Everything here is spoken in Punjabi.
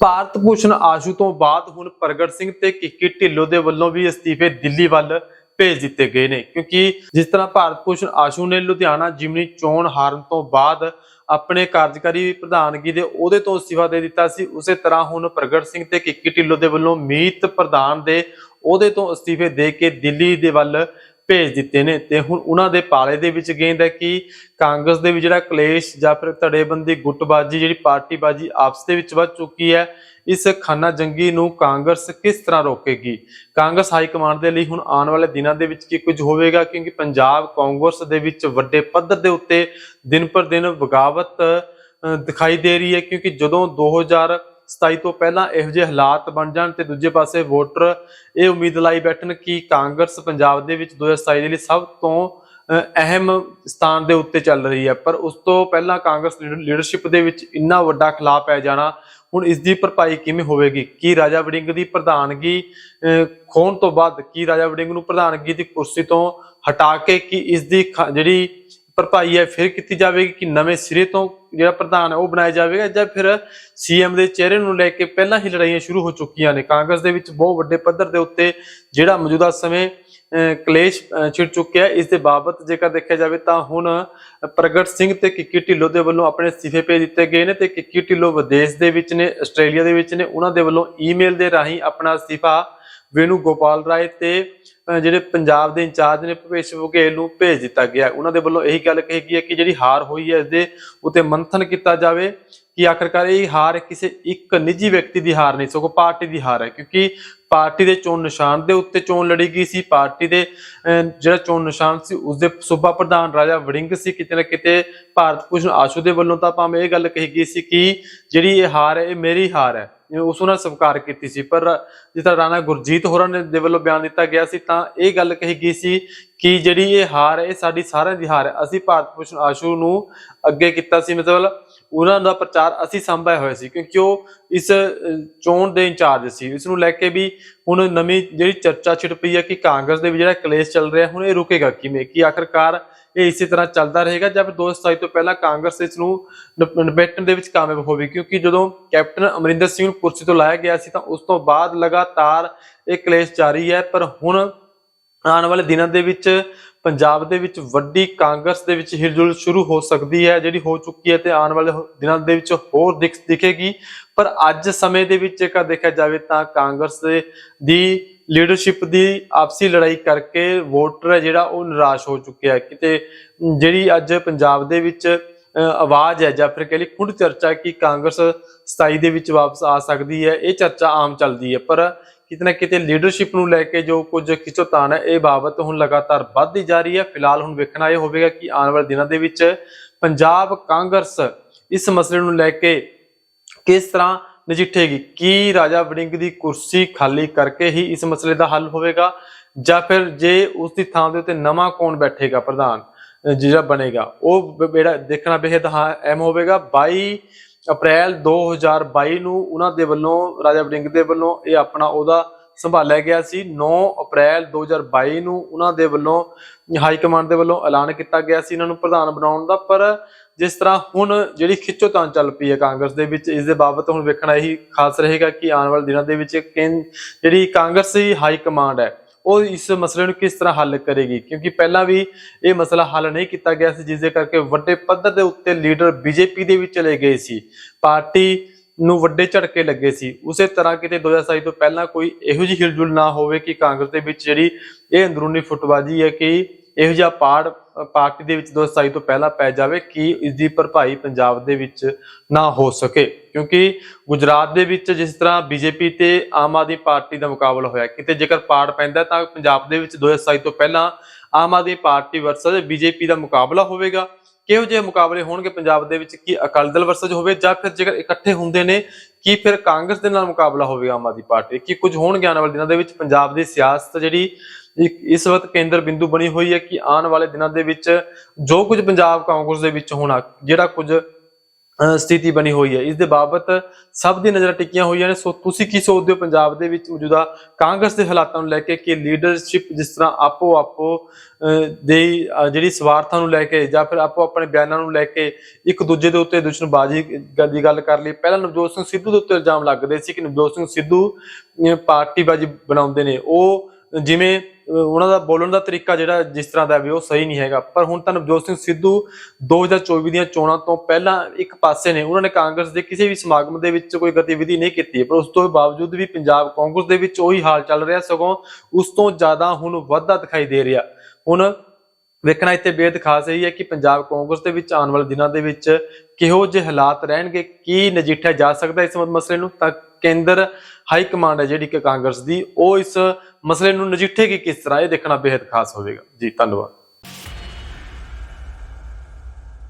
ਭਾਰਤ ਭੂਸ਼ਣ ਆਸ਼ੂ ਤੋਂ ਬਾਅਦ ਹੁਣ ਪ੍ਰਗਟ ਸਿੰਘ ਤੇ ਕਿੱਕੀ ਢਿੱਲੋਂ ਦੇ ਵੱਲੋਂ ਵੀ ਅਸਤੀਫੇ ਦਿੱਲੀ ਵੱਲ ਭੇਜ ਦਿੱਤੇ ਗਏ ਨੇ। ਕਿਉਂਕਿ ਜਿਸ ਤਰ੍ਹਾਂ ਭਾਰਤ ਭੂਸ਼ਣ ਆਸ਼ੂ ਨੇ ਲੁਧਿਆਣਾ, ਜਿਮਨੀ, ਚੋਣ ਹਾਰਨ ਤੋਂ ਬਾਅਦ ਆਪਣੇ ਕਾਰਜਕਾਰੀ ਪ੍ਰਧਾਨਗੀ ਦੇ ਉਹਦੇ ਤੋਂ ਅਸਤੀਫਾ ਦੇ ਦਿੱਤਾ ਸੀ, ਉਸੇ ਤਰ੍ਹਾਂ ਹੁਣ ਪ੍ਰਗਟ ਸਿੰਘ ਤੇ ਕਿੱਕੀ ਢਿੱਲੋਂ ਦੇ ਵੱਲੋਂ ਮੀਤ ਪ੍ਰਧਾਨ ਦੇ ਉਹਦੇ ਤੋਂ ਅਸਤੀਫੇ ਦੇ ਕੇ ਦਿੱਲੀ ਦੇ ਵੱਲ ਭੇਜ ਦਿੱਤੇ ਨੇ ਤੇ ਹੁਣ ਉਹਨਾਂ ਦੇ ਪਾਲੇ ਦੇ ਵਿੱਚ ਗੇਂਦ ਹੈ ਕਿ ਕਾਂਗਰਸ ਦੇ ਵਿੱਚ ਜਿਹੜਾ ਕਲੇਸ਼ ਜਾਂ ਫਿਰ ਧੜੇਬੰਦੀ, ਗੁੱਟਬਾਜੀ ਜਿਹੜੀ ਪਾਰਟੀਬਾਜੀ ਆਪਸ ਦੇ ਵਿੱਚ ਵੱਧ ਚੁੱਕੀ ਹੈ, ਇਸ ਖਾਨਾ ਜੰਗੀ ਨੂੰ ਕਾਂਗਰਸ ਕਿਸ ਤਰ੍ਹਾਂ ਰੋਕੇਗੀ? ਕਾਂਗਰਸ ਹਾਈ ਕਮਾਂਡ ਦੇ ਲਈ ਹੁਣ ਆਉਣ ਵਾਲੇ ਦਿਨਾਂ ਦੇ ਵਿੱਚ ਕੀ ਕੁਝ ਹੋਵੇਗਾ? ਕਿਉਂਕਿ ਪੰਜਾਬ ਕਾਂਗਰਸ ਦੇ ਵਿੱਚ ਵੱਡੇ ਪੱਧਰ ਦੇ ਉੱਤੇ ਦਿਨ ਪਰ ਦਿਨ ਬਗਾਵਤ ਦਿਖਾਈ ਦੇ ਰਹੀ ਹੈ, ਕਿਉਂਕਿ ਜਦੋਂ 2027 ਤੋਂ ਪਹਿਲਾਂ ਇਹੋ ਜਿਹੇ ਹਾਲਾਤ ਬਣ ਜਾਣ ਤੇ ਦੂਜੇ ਪਾਸੇ ਵੋਟਰ ਇਹ ਉਮੀਦ ਲਾਈ ਬੈਠਣ ਕਿ ਕਾਂਗਰਸ ਪੰਜਾਬ ਦੇ ਵਿੱਚ 2027 ਦੇ ਲਈ ਸਭ ਤੋਂ ਅਹਿਮ ਸਥਾਨ ਦੇ ਉੱਤੇ ਚੱਲ ਰਹੀ ਹੈ। ਪਰ ਉਸ ਤੋਂ ਪਹਿਲਾਂ ਕਾਂਗਰਸ ਲੀਡਰਸ਼ਿਪ ਦੇ ਵਿੱਚ ਇੰਨਾ ਵੱਡਾ ਖਿਲਾਫ ਪੈ ਜਾਣਾ ਹੁਣ ਇਸ ਦੀ ਭਰਪਾਈ ਕਿਵੇਂ ਹੋਵੇਗੀ? ਕੀ ਰਾਜਾ ਵੜਿੰਗ ਦੀ ਪ੍ਰਧਾਨਗੀ ਅ, ਖੋਣ ਤੋਂ ਬਾਅਦ ਕੀ ਰਾਜਾ ਵੜਿੰਗ ਨੂੰ ਪ੍ਰਧਾਨਗੀ ਦੀ ਕੁਰਸੀ ਤੋਂ ਹਟਾ ਕੇ ਕੀ ਇਸ ਦੀ ਖ- ਜਿਹੜੀ ਭਰਪਾਈ ਹੈ, ਫਿਰ ਕੀਤੀ ਜਾਵੇਗੀ ਕਿ ਨਵੇਂ ਸਿਰੇ ਤੋਂ ਜਿਹੜਾ ਪ੍ਰਧਾਨ ਹੈ ਉਹ ਬਣਾਇਆ ਜਾਵੇਗਾ ਜਾਂ ਫਿਰ ਸੀਐਮ ਦੇ ਚਿਹਰੇ ਨੂੰ ਲੈ ਕੇ ਪਹਿਲਾਂ ਹੀ ਲੜਾਈਆਂ ਸ਼ੁਰੂ ਹੋ ਚੁੱਕੀਆਂ ਨੇ। ਕਾਂਗਰਸ ਦੇ ਵਿੱਚ ਬਹੁਤ ਵੱਡੇ ਪੱਧਰ ਦੇ ਉੱਤੇ ਜਿਹੜਾ ਮੌਜੂਦਾ ਸਮੇਂ ਕਲੇਸ਼ ਛਿੜ ਚੁੱਕਿਆ ਇਸ ਦੇ ਬਾਬਤ ਜੇਕਰ ਦੇਖਿਆ ਜਾਵੇ ਤਾਂ ਹੁਣ ਪ੍ਰਗਟ ਸਿੰਘ ਤੇ ਕਿੱਕੀ ਢਿੱਲੋਂ ਦੇ ਵੱਲੋਂ ਆਪਣੇ ਅਸਤੀਫੇ ਭੇਜ ਦਿੱਤੇ ਗਏ ਨੇ ਤੇ ਕਿੱਕੀ ਢਿੱਲੋਂ ਵਿਦੇਸ਼ ਦੇ ਵਿੱਚ ਨੇ, ਆਸਟ੍ਰੇਲੀਆ ਦੇ ਵਿੱਚ ਨੇ, ਉਹਨਾਂ ਦੇ ਵੱਲੋਂ ਈਮੇਲ ਦੇ ਰਾਹੀਂ ਆਪਣਾ ਅਸਤੀਫਾ ਵੇਨੂ ਗੋਪਾਲ ਰਾਏ ਤੇ ਜਿਹੜੇ ਪੰਜਾਬ ਦੇ ਇੰਚਾਰਜ ਨੇ ਭੁਪੇਸ਼ ਬਘੇਲ ਨੂੰ ਭੇਜ ਦਿੱਤਾ ਗਿਆ। ਉਹਨਾਂ ਦੇ ਵੱਲੋਂ ਇਹੀ ਗੱਲ ਕਹੀ ਗਈ ਹੈ ਕਿ ਜਿਹੜੀ ਹਾਰ ਹੋਈ ਹੈ ਇਸ ਦੇ ਉਤੇ ਮੰਥਨ ਕੀਤਾ ਜਾਵੇ ਕਿ ਆਖਰਕਾਰ ਇਹ ਹਾਰ ਕਿਸੇ ਇੱਕ ਨਿੱਜੀ ਵਿਅਕਤੀ ਦੀ ਹਾਰ ਨਹੀਂ, ਸਗੋਂ ਪਾਰਟੀ ਦੀ ਹਾਰ ਹੈ। ਕਿਉਂਕਿ ਪਾਰਟੀ ਦੇ ਚੋਣ ਨਿਸ਼ਾਨ ਦੇ ਉੱਤੇ ਚੋਣ ਲੜੀ ਗਈ ਸੀ, ਪਾਰਟੀ ਦੇ ਜਿਹੜਾ ਚੋਣ ਨਿਸ਼ਾਨ ਸੀ ਉਸ ਦੇ ਸੂਬਾ ਪ੍ਰਧਾਨ ਰਾਜਾ ਵੜਿੰਗ ਸੀ, ਕਿਤੇ ਨਾ ਕਿਤੇ ਭਾਰਤ ਭੂਸ਼ਣ ਆਸ਼ੂ ਦੇ ਵੱਲੋਂ ਤਾਂ ਭਾਵੇਂ ਇਹ ਗੱਲ ਕਹੀ ਗਈ ਸੀ ਕਿ ਜਿਹੜੀ ਇਹ ਹਾਰ ਹੈ, ਇਹ ਮੇਰੀ ਹਾਰ ਹੈ। ਉਸ ਨਾਲ ਸਵੀਕਾਰ ਕੀਤੀ ਸੀ, ਪਰ ਜਿਸ ਤਰ੍ਹਾਂ ਰਾਣਾ ਗੁਰਜੀਤ ਹੋਰਾਂ ਨੇ ਦੇ ਵੱਲੋਂ ਬਿਆਨ ਦਿੱਤਾ ਗਿਆ ਸੀ, ਤਾਂ ਇਹ ਗੱਲ ਕਹੀ ਗਈ ਸੀ ਕਿ ਜਿਹੜੀ ਇਹ ਹਾਰ ਹੈ, ਇਹ ਸਾਡੀ ਸਾਰਿਆਂ ਦੀ ਹਾਰ ਹੈ। ਅਸੀਂ ਭਾਰਤ ਭੂਸ਼ਣ ਆਸ਼ੂ ਨੂੰ ਅੱਗੇ ਕੀਤਾ ਸੀ, ਮਤਲਬ ਉਹਨਾਂ ਦਾ ਪ੍ਰਚਾਰ ਅਸੀਂ ਸੰਭਾਇਆ ਹੋਇਆ ਸੀ ਕਿਉਂਕਿ ਉਹ ਇਸ ਚੋਣ ਦੇ ਇੰਚਾਰਜ ਸੀ। ਇਸ ਨੂੰ ਲੈ ਕੇ ਵੀ ਹੁਣ ਨਵੀਂ ਜਿਹੜੀ ਚਰਚਾ ਛਿੜ ਪਈ ਹੈ ਕਿ ਕਾਂਗਰਸ ਦੇ ਵਿੱਚ ਜਿਹੜਾ ਕਲੇਸ਼ ਚੱਲ ਰਿਹਾ, ਹੁਣ ਇਹ ਰੁਕੇਗਾ ਕਿਵੇਂ? ਕਿ ਆਖਰਕਾਰ ਇਹ ਇਸੇ ਤਰ੍ਹਾਂ ਚੱਲਦਾ ਰਹੇਗਾ ਜਾਂ ਫਿਰ 2027 ਤੋਂ ਪਹਿਲਾਂ ਕਾਂਗਰਸ ਇਸ ਨੂੰ ਨਿਪ- ਦੇ ਵਿੱਚ ਕਾਮਯਾਬ ਹੋਵੇ? ਕਿਉਂਕਿ ਜਦੋਂ ਕੈਪਟਨ ਅਮਰਿੰਦਰ ਸਿੰਘ ਨੂੰ ਕੁਰਸੀ ਤੋਂ ਲਾਇਆ ਗਿਆ ਸੀ ਤਾਂ ਉਸ ਤੋਂ ਬਾਅਦ ਲਗਾਤਾਰ ਇਹ ਕਲੇਸ਼ ਜਾਰੀ ਹੈ, ਪਰ ਹੁਣ ਆਉਣ ਵਾਲੇ ਦਿਨਾਂ ਦੇ ਵਿੱਚ ਪੰਜਾਬ ਦੇ ਵਿੱਚ ਵੱਡੀ ਕਾਂਗਰਸ ਦੇ ਵਿੱਚ ਹਿਲਜੁਲ ਸ਼ੁਰੂ ਹੋ ਸਕਦੀ ਹੈ ਜਿਹੜੀ ਹੋ ਚੁੱਕੀ ਹੈ ਤੇ ਆਉਣ ਵਾਲੇ ਦਿਨਾਂ ਦੇ ਵਿੱਚ ਹੋਰ ਦਿਖੇਗੀ। ਪਰ ਅੱਜ ਸਮੇਂ ਦੇ ਵਿੱਚ ਜੇਕਰ ਦੇਖਿਆ ਜਾਵੇ ਤਾਂ ਕਾਂਗਰਸ ਦੀ ਲੀਡਰਸ਼ਿਪ ਦੀ ਆਪਸੀ ਲੜਾਈ ਕਰਕੇ ਵੋਟਰ ਹੈ ਜਿਹੜਾ ਉਹ ਨਿਰਾਸ਼ ਹੋ ਚੁੱਕਿਆ ਹੈ। ਕਿਤੇ ਜਿਹੜੀ ਅੱਜ ਪੰਜਾਬ ਦੇ ਵਿੱਚ ਅ, ਆਵਾਜ਼ ਹੈ ਜਾਂ ਫਿਰ ਕਹ ਲਈ ਖੁੱਡ ਚਰਚਾ ਕਿ ਕਾਂਗਰਸ 27 ਦੇ ਵਿੱਚ ਵਾਪਸ ਆ ਸਕਦੀ ਹੈ ਇਹ ਚਰਚਾ ਆਮ ਚੱਲਦੀ ਹੈ। ਪਰ ਕਿਤੇ ਨਾ ਕਿਤੇ ਲੀਡਰਸ਼ਿਪ ਨੂੰ ਲੈ ਕੇ ਜੋ ਕੁਝ ਖਿੱਚੋਤਾਣ ਹੈ, ਇਹ ਬਾਬਤ ਹੁਣ ਲਗਾਤਾਰ ਵੱਧਦੀ ਜਾ ਰਹੀ ਹੈ। ਫਿਲਹਾਲ ਹੁਣ ਵੇਖਣਾ ਇਹ ਹੋਵੇਗਾ ਕਿ ਆਉਣ ਵਾਲੇ ਦਿਨਾਂ ਦੇ ਵਿੱਚ ਪੰਜਾਬ ਕਾਂਗਰਸ ਇਸ ਮਸਲੇ ਨੂੰ ਲੈ ਕੇ ਕਿਸ ਤਰ੍ਹਾਂ ਨਜਿੱਠੇਗੀ? ਕੀ ਰਾਜਾ ਵੜਿੰਗ ਦੀ ਕੁਰਸੀ ਖਾਲੀ ਕਰਕੇ ਹੀ ਇਸ ਮਸਲੇ ਦਾ ਹੱਲ ਹੋਵੇਗਾ? ਜਾਂ ਫਿਰ ਜੇ ਉਸ ਦੀ ਥਾਂ ਦੇ ਉੱਤੇ ਨਵਾਂ ਕੌਣ ਬੈਠੇਗਾ ਪ੍ਰਧਾਨ ਜਿਹੜਾ ਬਣੇਗਾ, ਉਹ ਜਿਹੜਾ ਦੇਖਣਾ ਬੇਹਦ ਹਾਂ, ਅਹਿਮ ਹੋਵੇਗਾ। 22 ਅਪ੍ਰੈਲ 2022 ਨੂੰ ਉਹਨਾਂ ਦੇ ਵੱਲੋਂ, ਰਾਜਾ ਵੜਿੰਗ ਦੇ ਵੱਲੋਂ ਇਹ ਆਪਣਾ ਉਹਦਾ ਸੰਭਾਲਿਆ ਗਿਆ ਸੀ। 9 ਅਪ੍ਰੈਲ 2022 ਨੂੰ ਉਹਨਾਂ ਦੇ ਵੱਲੋਂ, ਹਾਈ ਕਮਾਂਡ ਦੇ ਵੱਲੋਂ ਐਲਾਨ ਕੀਤਾ ਗਿਆ ਸੀ ਇਹਨਾਂ ਨੂੰ ਪ੍ਰਧਾਨ ਬਣਾਉਣ ਦਾ। ਪਰ ਜਿਸ ਤਰ੍ਹਾਂ ਹੁਣ ਜਿਹੜੀ ਖਿੱਚੋਤਾਣ ਚੱਲ ਪਈ ਹੈ ਕਾਂਗਰਸ ਦੇ ਵਿੱਚ, ਇਸ ਦੇ ਬਾਬਤ ਹੁਣ ਵੇਖਣਾ ਇਹੀ ਖਾਸ ਰਹੇਗਾ ਕਿ ਆਉਣ ਵਾਲੇ ਦਿਨਾਂ ਦੇ ਵਿੱਚ ਜਿਹੜੀ ਕਾਂਗਰਸੀ ਹਾਈ ਕਮਾਂਡ ਹੈ ਉਹ ਇਸ ਮਸਲੇ ਨੂੰ ਕਿਸ ਤਰ੍ਹਾਂ ਹੱਲ ਕਰੇਗੀ? ਕਿਉਂਕਿ ਪਹਿਲਾਂ ਵੀ ਇਹ ਮਸਲਾ ਹੱਲ ਨਹੀਂ ਕੀਤਾ ਗਿਆ ਸੀ ਜਿਸ ਦੇ ਕਰਕੇ ਵੱਡੇ ਪੱਧਰ ਦੇ ਉੱਤੇ ਲੀਡਰ ਬੀਜੇਪੀ ਦੇ ਵੀ ਚਲੇ ਗਏ ਸੀ। ਪਾਰਟੀ ਨੂੰ ਵੱਡੇ ਝਟਕੇ ਲੱਗੇ ਸੀ। ਉਸੇ ਤਰ੍ਹਾਂ ਕਿਤੇ 2027 ਤੋਂ ਪਹਿਲਾਂ ਕੋਈ ਇਹੋ ਜਿਹੀ ਹਿਲਜੁਲ ਨਾ ਹੋਵੇ ਕਿ ਕਾਂਗਰਸ ਦੇ ਵਿੱਚ ਜਿਹੜੀ ਇਹ ਅੰਦਰੂਨੀ ਫੁੱਟਬਾਜੀ ਹੈ ਕਿ ਇਹੋ ਜਿਹਾ ਪਾੜ ਪਾਰਟੀ ਦੇ ਵਿੱਚ 2027 ਤੋਂ ਪਹਿਲਾਂ ਪੈ ਜਾਵੇ ਕਿ ਇਸ ਦੀ ਭਰਪਾਈ ਪੰਜਾਬ ਦੇ ਵਿੱਚ ਨਾ ਹੋ ਸਕੇ। ਕਿਉਂਕਿ ਗੁਜਰਾਤ ਦੇ ਵਿੱਚ ਜਿਸ ਤਰ੍ਹਾਂ ਬੀਜੇਪੀ ਤੇ ਆਮ ਆਦਮੀ ਪਾਰਟੀ ਦਾ ਮੁਕਾਬਲਾ ਹੋਇਆ, ਕਿਤੇ ਜੇਕਰ ਪਾੜ ਪੈਂਦਾ ਤਾਂ ਪੰਜਾਬ ਦੇ ਵਿੱਚ 2027 ਤੋਂ ਪਹਿਲਾਂ Aam Aadmi party versus BJP ਦਾ ਮੁਕਾਬਲਾ ਹੋਵੇਗਾ। ਕਿਹੋ ਜਿਹੇ ਮੁਕਾਬਲੇ ਹੋਣਗੇ ਪੰਜਾਬ ਦੇ ਵਿੱਚ? ਕੀ ਅਕਾਲੀ ਦਲ ਵਰਸਜ ਹੋਵੇ ਜਾਂ ਫਿਰ ਜੇਕਰ ਇਕੱਠੇ ਹੁੰਦੇ ਨੇ, ਕੀ ਫਿਰ ਕਾਂਗਰਸ ਦੇ ਨਾਲ ਮੁਕਾਬਲਾ ਹੋਵੇਗਾ ਆਮ ਆਦਮੀ ਪਾਰਟੀ? ਕੀ ਕੁਝ ਹੋਣਗੇ ਆਉਣ ਵਾਲੇ ਦਿਨਾਂ ਦੇ ਵਿੱਚ? ਪੰਜਾਬ ਦੀ ਸਿਆਸਤ ਜਿਹੜੀ ਇਸ ਵਕਤ ਕੇਂਦਰ ਬਿੰਦੂ ਬਣੀ ਹੋਈ ਹੈ ਕਿ ਆਉਣ ਵਾਲੇ ਦਿਨਾਂ ਦੇ ਵਿੱਚ ਜੋ ਕੁਝ ਪੰਜਾਬ ਕਾਂਗਰਸ ਦੇ ਵਿੱਚ ਹੋਣਾ, ਜਿਹੜਾ ਕੁਝ ਸਥਿਤੀ ਬਣੀ ਹੋਈ ਹੈ। ਇਸ ਦੇ ਬਾਬਤ ਸਭ ਦੀ ਨਜ਼ਰਾਂ ਟਿਕੀਆਂ ਹੋਈਆਂ ਨੇ। ਸੋ ਤੁਸੀਂ ਕੀ ਸੋਚਦੇ ਹੋ ਪੰਜਾਬ ਦੇ ਵਿੱਚ ਮੌਜੂਦਾ ਕਾਂਗਰਸ ਦੇ ਹਾਲਾਤਾਂ ਨੂੰ ਲੈ ਕੇ ਕਿ ਲੀਡਰਸ਼ਿਪ ਜਿਸ ਤਰ੍ਹਾਂ ਆਪੋ ਆਪੋ ਅਹ, ਦੇ ਜਿਹੜੀ ਸਵਾਰਥਾਂ ਨੂੰ ਲੈ ਕੇ ਜਾਂ ਫਿਰ ਆਪੋ ਆਪਣੇ ਬਿਆਨਾਂ ਨੂੰ ਲੈ ਕੇ ਇੱਕ ਦੂਜੇ ਦੇ ਉੱਤੇ ਦੁਸ਼ਮਣਬਾਜ਼ੀ ਦੀ ਗੱਲ ਕਰ ਲਈ। ਪਹਿਲਾਂ ਨਵਜੋਤ ਸਿੰਘ ਸਿੱਧੂ ਦੇ ਉੱਤੇ ਇਲਜ਼ਾਮ ਲੱਗਦੇ ਸੀ ਕਿ ਨਵਜੋਤ ਸਿੰਘ ਸਿੱਧੂ ਪਾਰਟੀਬਾਜ਼ੀ ਬਣਾਉਂਦੇ ਨੇ। ਉਹ ਜਿਵੇਂ ਉਹਨਾਂ ਦਾ ਬੋਲਣ ਦਾ ਤਰੀਕਾ ਜਿਹੜਾ ਜਿਸ ਤਰ੍ਹਾਂ ਦਾ ਵੀ ਉਹ ਸਹੀ ਨਹੀਂ ਹੈਗਾ। ਪਰ ਹੁਣ ਤਾਂ ਨਵਜੋਤ ਸਿੰਘ ਸਿੱਧੂ 2024 ਦੀਆਂ ਚੋਣਾਂ ਤੋਂ ਪਹਿਲਾਂ ਇੱਕ ਪਾਸੇ ਨੇ। ਉਹਨਾਂ ਨੇ ਕਾਂਗਰਸ ਦੇ ਕਿਸੇ ਵੀ ਸਮਾਗਮ ਦੇ ਵਿੱਚ ਕੋਈ ਗਤੀਵਿਧੀ ਨਹੀਂ ਕੀਤੀ ਪਰ ਉਸ ਤੋਂ ਬਾਵਜੂਦ ਵੀ ਪੰਜਾਬ ਕਾਂਗਰਸ ਦੇ ਵਿੱਚ ਉਹੀ ਹਾਲ ਚੱਲ ਰਿਹਾ ਸਗੋਂ ਉਸ ਤੋਂ ਜ਼ਿਆਦਾ ਹੁਣ ਵੱਧਦਾ ਦਿਖਾਈ ਦੇ ਰਿਹਾ। ਹੁਣ ਵੇਖਣਾ ਇੱਥੇ ਬੇਦ ਖਾਸ ਇਹੀ ਹੈ ਕਿ ਪੰਜਾਬ ਕਾਂਗਰਸ ਦੇ ਵਿੱਚ ਆਉਣ ਵਾਲੇ ਦਿਨਾਂ ਦੇ ਵਿੱਚ ਕਿਹੋ ਜਿਹੇ ਹਾਲਾਤ ਰਹਿਣਗੇ, ਕੀ ਨਜਿੱਠਿਆ ਜਾ ਸਕਦਾ ਇਸ ਮਸਲੇ ਨੂੰ, ਤਾਂ ਕੇਂਦਰ ਹਾਈ ਕਮਾਂਡ ਹੈ ਜਿਹੜੀ ਕਿ ਕਾਂਗਰਸ ਦੀ, ਉਹ ਇਸ ਮਸਲੇ ਨੂੰ ਨਜਿੱਠੇਗੀ ਕਿਸ ਤਰ੍ਹਾਂ, ਇਹ ਦੇਖਣਾ ਬੇहद ਖਾਸ ਹੋਵੇਗਾ। ਜੀ, ਧੰਨਵਾਦ।